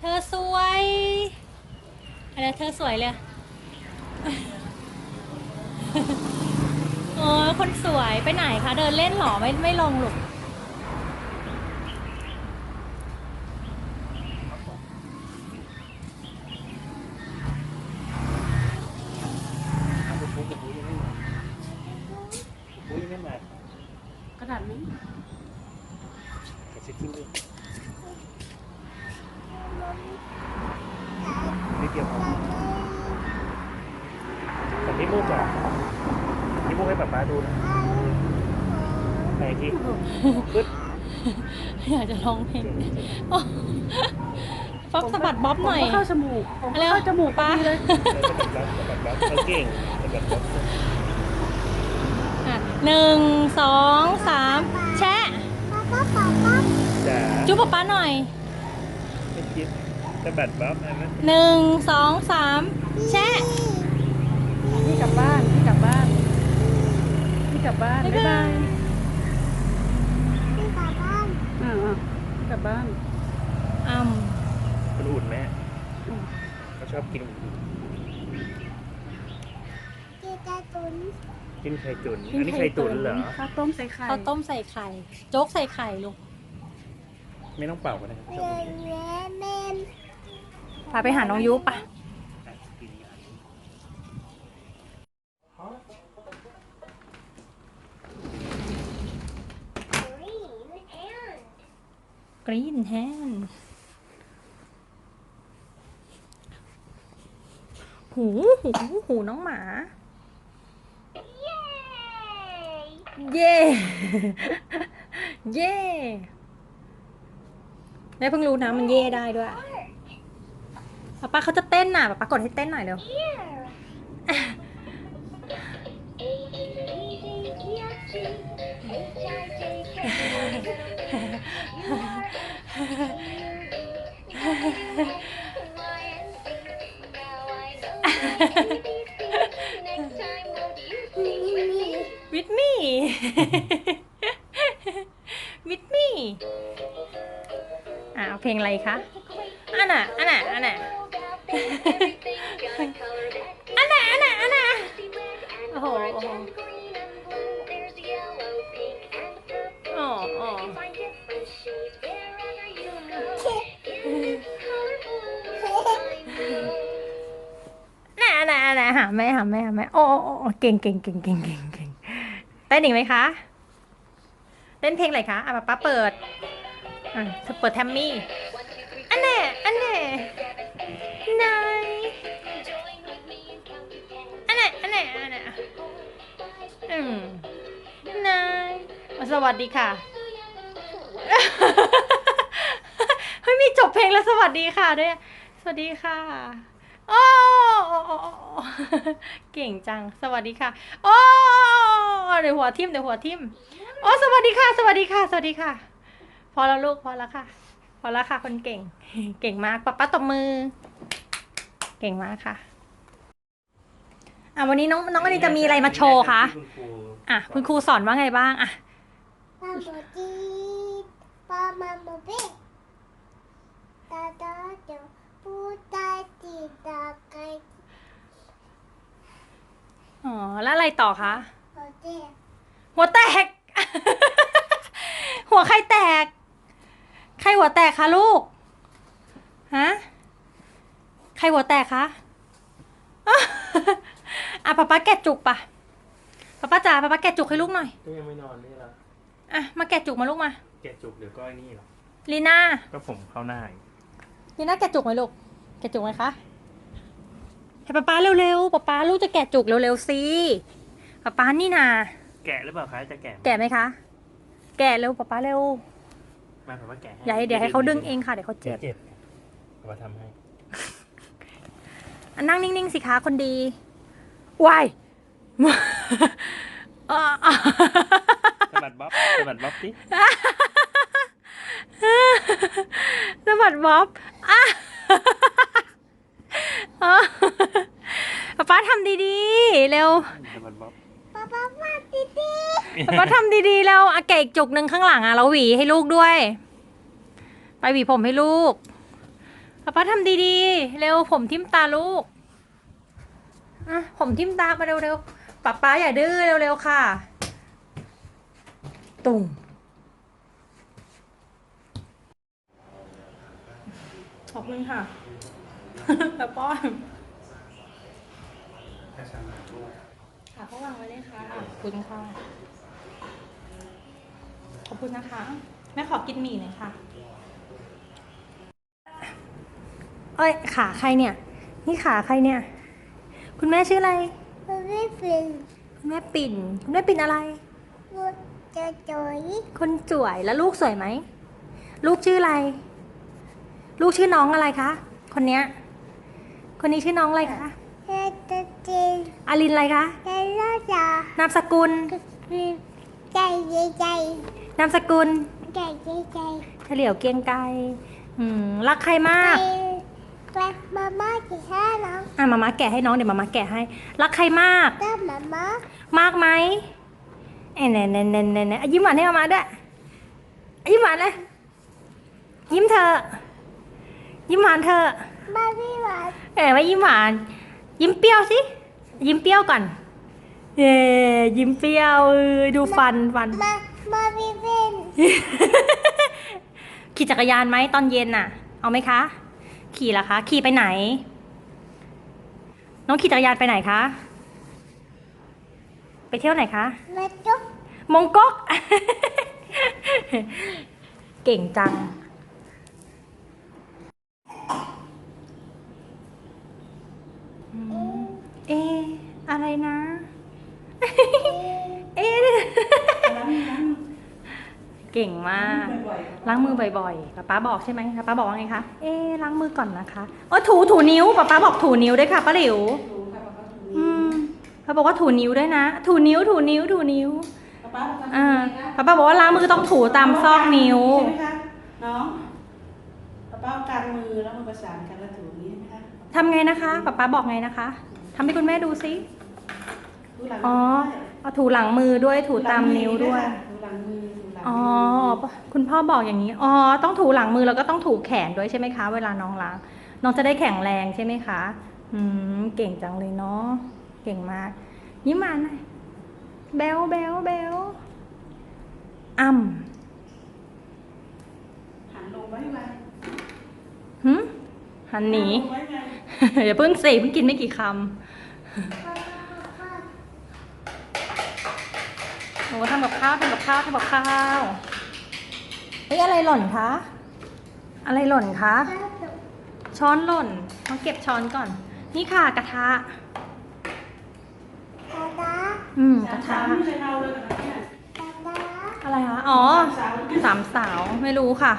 เธอสวยอะไรเธอสวยเลยโอ้คนสวยไปไหนคะ เดินเล่นหรอไม่ไม่ลงหรอก ปุ๊บปุ๊บปุ๊บยังไม่มาปุ๊บยังไม่มาก ระดาษนี้ กระชิบทิ้งด้วยนิดเดียวพอแต่พี่มูกก่อนพี่มูกให้ป๊าป๊าดูนะไหนที่ปึ๊ด อยากจะร้องเพลงโอ้ป๊อปสะบัดบ๊อบหน่อยผมก็เข้าจมูกผมก็เร็วเข้าจมูกป๊าดีเลยสะบัดบ๊อบสะบัดบ๊อบเออเก่งสะบัดบ๊อบอะหนึ่งสองสามแชะจ๋าจุ๊บป๊าป๊าหน่อยไม่คิดสะบัดบ๊อบอันนั้นหนึ่งสองสามแชะพี่กลับบ้านพี่กลับบ้านพี่กลับบ้านบ๊ายบ๊ายบาบายยอ่าอ่ากลั บบ้านอ่มันอุ่นแม่อืมเขาชอบกินอุ่นกินไข่ตุ๋นอันนี้ไข่ตุ๋นเหรอ ข้าวต้มใส่ไข่ำข้าวต้มใส่ไข่ โจ๊กใส่ไข่ลูก ไม่ต้องเป่าก็ได้ชอบกินพาไปหาน้องยุปะ กรีนแฮนหูหูหูน้องหมา เย่ เย่แม่เพิ่งรู้นะมันเย่ได้ด้วยป๊าป๊าเขาจะเต้นน่ะป๊าป๊ากดให้เต้นหน่อยเร็ว วิดมี่วิดมี่อ่าเอาเพลงอะไรคะอันน่ะอันน่ะอันน่ะ แม่หาแม่หาแม่โอ้โอ้โอ้เก่งเก่งเก่งเก่งเก่งเก่งเต้นอีกไหมคะเต้นเพลงอะไรคะอะป๊าป๊าเปิดอะเธอเปิดแทมมี่อันแน่อันแน่นายอันแน่อันแน่อันแน่อืมนายสวัสดีค่ะเฮ้ยมีจบเพลงแล้วสวัสดีค่ะด้วย สวัสดีค่ะอ้โอ้โอ้โอ้ เก่งจัง สวัสดีค่ะ โอ้เดี๋ยวหัวทิ่มเดี๋ยวหัวทิ่มโอ้สวัสดีค่ะ สวัสดีค่ะ สวัสดีค่ะ พอแล้วลูก พอแล้วค่ะ พอแล้วค่ะ คนเก่ง เก่งมากป๊าป๊าตบมือ เก่งมากค่ะ อะวันนี้น้องน้องอันนี้จะมีอะไรมาโชว์คะ อะคุณครูสอนว่าไงบ้าง อะอ๋อ แล้วอะไรต่อคะหัวแตก หัวใครแตก ใครหัวแตกคะลูก ฮะ ใครหัวแตกคะอะป๊าป๊าแกะจุกปะป๊าป๊าจ๋าป๊าป๊าแกะจุกให้ลูกหน่อย ก็ยังไม่นอนนี่ละอะมาแกะจุกมาลูกมา แกะจุกเดี๋ยวก็ไอ้นี่หรอ ลีน่า ก็ผมเข้าหน้าอีก ลีน่าแกะจุกไหมลูก แกะจุกไหมคะ ให้ป๊าป๊าเร็วๆป๊าป๊าลูกจะแกะจุกเร็วๆสิป๊าป๊านี่นา แกะหรือเปล่าคะจะแกะแกะไหมคะ แกะเร็วป๊าป๊าเร็ว มาผมว่าแกะอย่าให้เดี๋ยวให้เขาดึงเองค่ะเดี๋ยวเขาเจ็เจ็บบเจ็บเอามาทำให้อะนั่งนิ่งๆสิคะคนดีวายอะอะสะบัดบ๊อบสะบัดบ๊อบสิสวัสดีบ๊อบอะอะ ป๊าป๊าทำดีๆ เร็วสะบัดบ๊อบป๊าป๊าทำดีๆ แล้วอะแกะอีกจุกหนึ่งข้างหลังอะเราหวีให้ลูกด้วย ไปหวีผมให้ลูกไปป๊าป๊าทำดีๆ เร็วผมทิ่มตาลูกอะผมทิ่มตามาเร็วๆป๊าป๊าอย่าดื้อเร็วๆค่ะ ตุ่มขอบคุณค่ะ แล้วป้อน ค่ะเขาวางไว้เลยค่ะขอบคุณค่ะ ขอบคุณนะคะ แม่ขอกินหมี่หน่อยค่ะ เอ้ยขาใครเนี่ย นี่ขาใครเนี่ย คุณแม่ชื่ออะไรไม่เป็นคุณแม่ปิ่น คุณแม่ปิ่นอะไรพูดจะจอยคนสวยแล้วลูกสวยไหม ลูกชื่ออะไร ลูกชื่อน้องอะไรคะ คนเนี้ย คนนี้ชื่อน้องอะไรคะแค่ จะเจนอารินอะไรคะแค่รอดานามสกุลคือใจใจใจนามสกุลใจใจใจเฉลียวเกรียงไกรอืมรักใครมากไปมาม่าจะฆ่าน้องอะมาม่าแกะให้น้องเดี๋ยวมาม่าแกะให้ รักใครมากก็มาม่ามากไหมเอ็นเนเนเนเนเนยิ้มหวานให้มาม่าด้วยยิ้มหวานเลยยิ้มเธอะยิ้มหวานเธอะมาพี่หวานเอ๋ว่ายิ้มหวาน ยิ้มเปรี้ยวสิ ยิ้มเปรี้ยวก่อน เย้ยิ้มเปรี้ยวเออดูฟันฟัน มามาพี่เป็นขี่จักรยานไหมตอนเย็นน่ะ เอาไหมคะ ขี่ละคะ ขี่ไปไหน น้องขี่จักรยานไปไหนคะ ไปเที่ยวไหนคะมาจุ๊บมงก๊ก เก่งจัง อืม เอะอะไรนะ เอ๊ะเก่งมาก ล้างมือบ่อยๆป๊าป๊าบอกใช่ไหมคะป๊าบอกว่าไงคะ เอ๊ะล้างมือก่อนนะคะโอ้ถูถูนิ้วป๊าป๊าบอกถูนิ้วด้วยค่ะป้าหลิวอืมเขาบอกว่าถูนิ้วด้วยนะ ถูนิ้ว ถูนิ้ว ถูนิ้วป๊าป๊าทำอ่ายังไงคะป๊าป๊าบอกว่าล้างมือต้องถูตามซอกนิ้วใช่ไหมคะน้องป๊าป๊าเอากางมือแล้วมาประสานกันแล้วถูอย่างนี้ใช่ไหมคะ ทำไงนะคะป๊าป๊าบอกไงนะคะทำให้คุณแม่ดูซิถูหลังอ๋อมือเอาถูหลังมือด้วยถูตามนิ้วด้วยถูหลังมือถูหลังอ๋อมือคุณพ่อบอกอย่างนี้ อ๋อ ต้องถูหลังมือแล้วก็ต้องถูแขนด้วยใช่ไหมคะ เวลาน้องล้าง น้องจะได้แข็งแรงใช่ไหมคะ อืม เก่งจังเลยเนาะ เก่งมาก ยิ้มหวานหน่อยแบลแบลแบลอ่ำหันลงไว้ไว้หึ หันหนีลงไว้ไงอย่าเพิ่งสิเพิ่งกินไม่กี่คำโอ้ทำกับข้าวทำกับข้าวทำกับข้าวเฮ้ยอะไรหล่นคะ อะไรหล่นคะ ช้อนหล่นมาเก็บช้อนก่อน นี่ค่ะกระทะตาตาอืมกสาระทะมสาวไม่เคยเอาเลยแบบนี้ตาตาอะไรคะ อ๋อ สามสาวสามสาวไม่รู้ค่ะ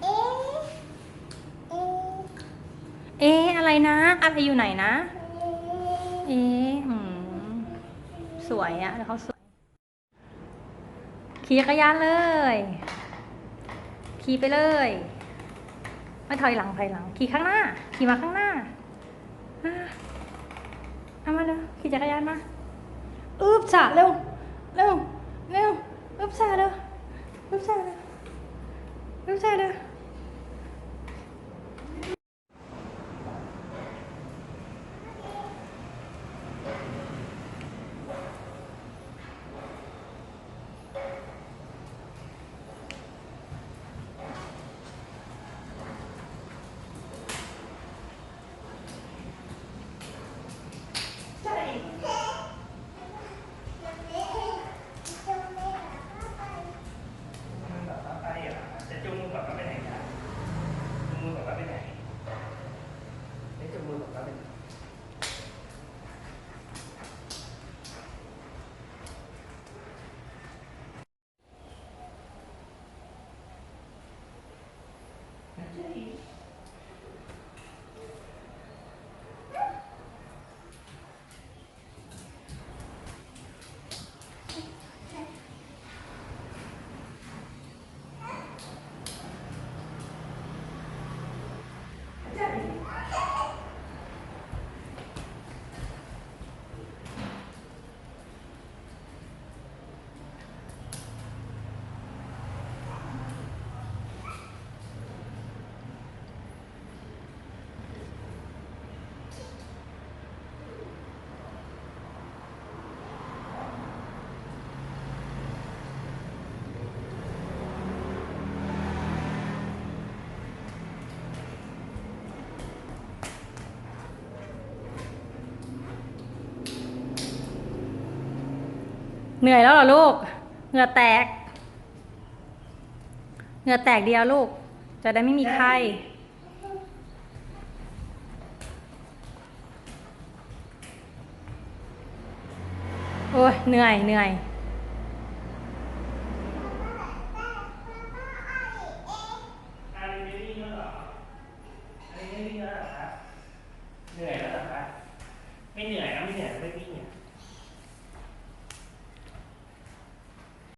เอ๊ะเอ๊ะ เอะไรนะ อะไรอยู่ไหนนะ เอ๊ะเอ๊ะอืมสวยอะแล้วเขาสวย ขี่จักรยานเลย ขี่ไปเลย ไม่ถอยหลังถอยหลัง ขี่ข้างหน้า ขี่มาข้างหน้าเอามาเร็วขี่จักรยานมาอึบจ่าเร็ว เร็ว เร็วอึบจ่าเร็วอึบจ่าเร็วอึบจ่าเร็ว เหนื่อยแล้วเหรอลูก เหงื่อแตก เหงื่อแตกเดียวลูก จะได้ไม่มีไข้ โอ้ยเหนื่อยเหนื่อย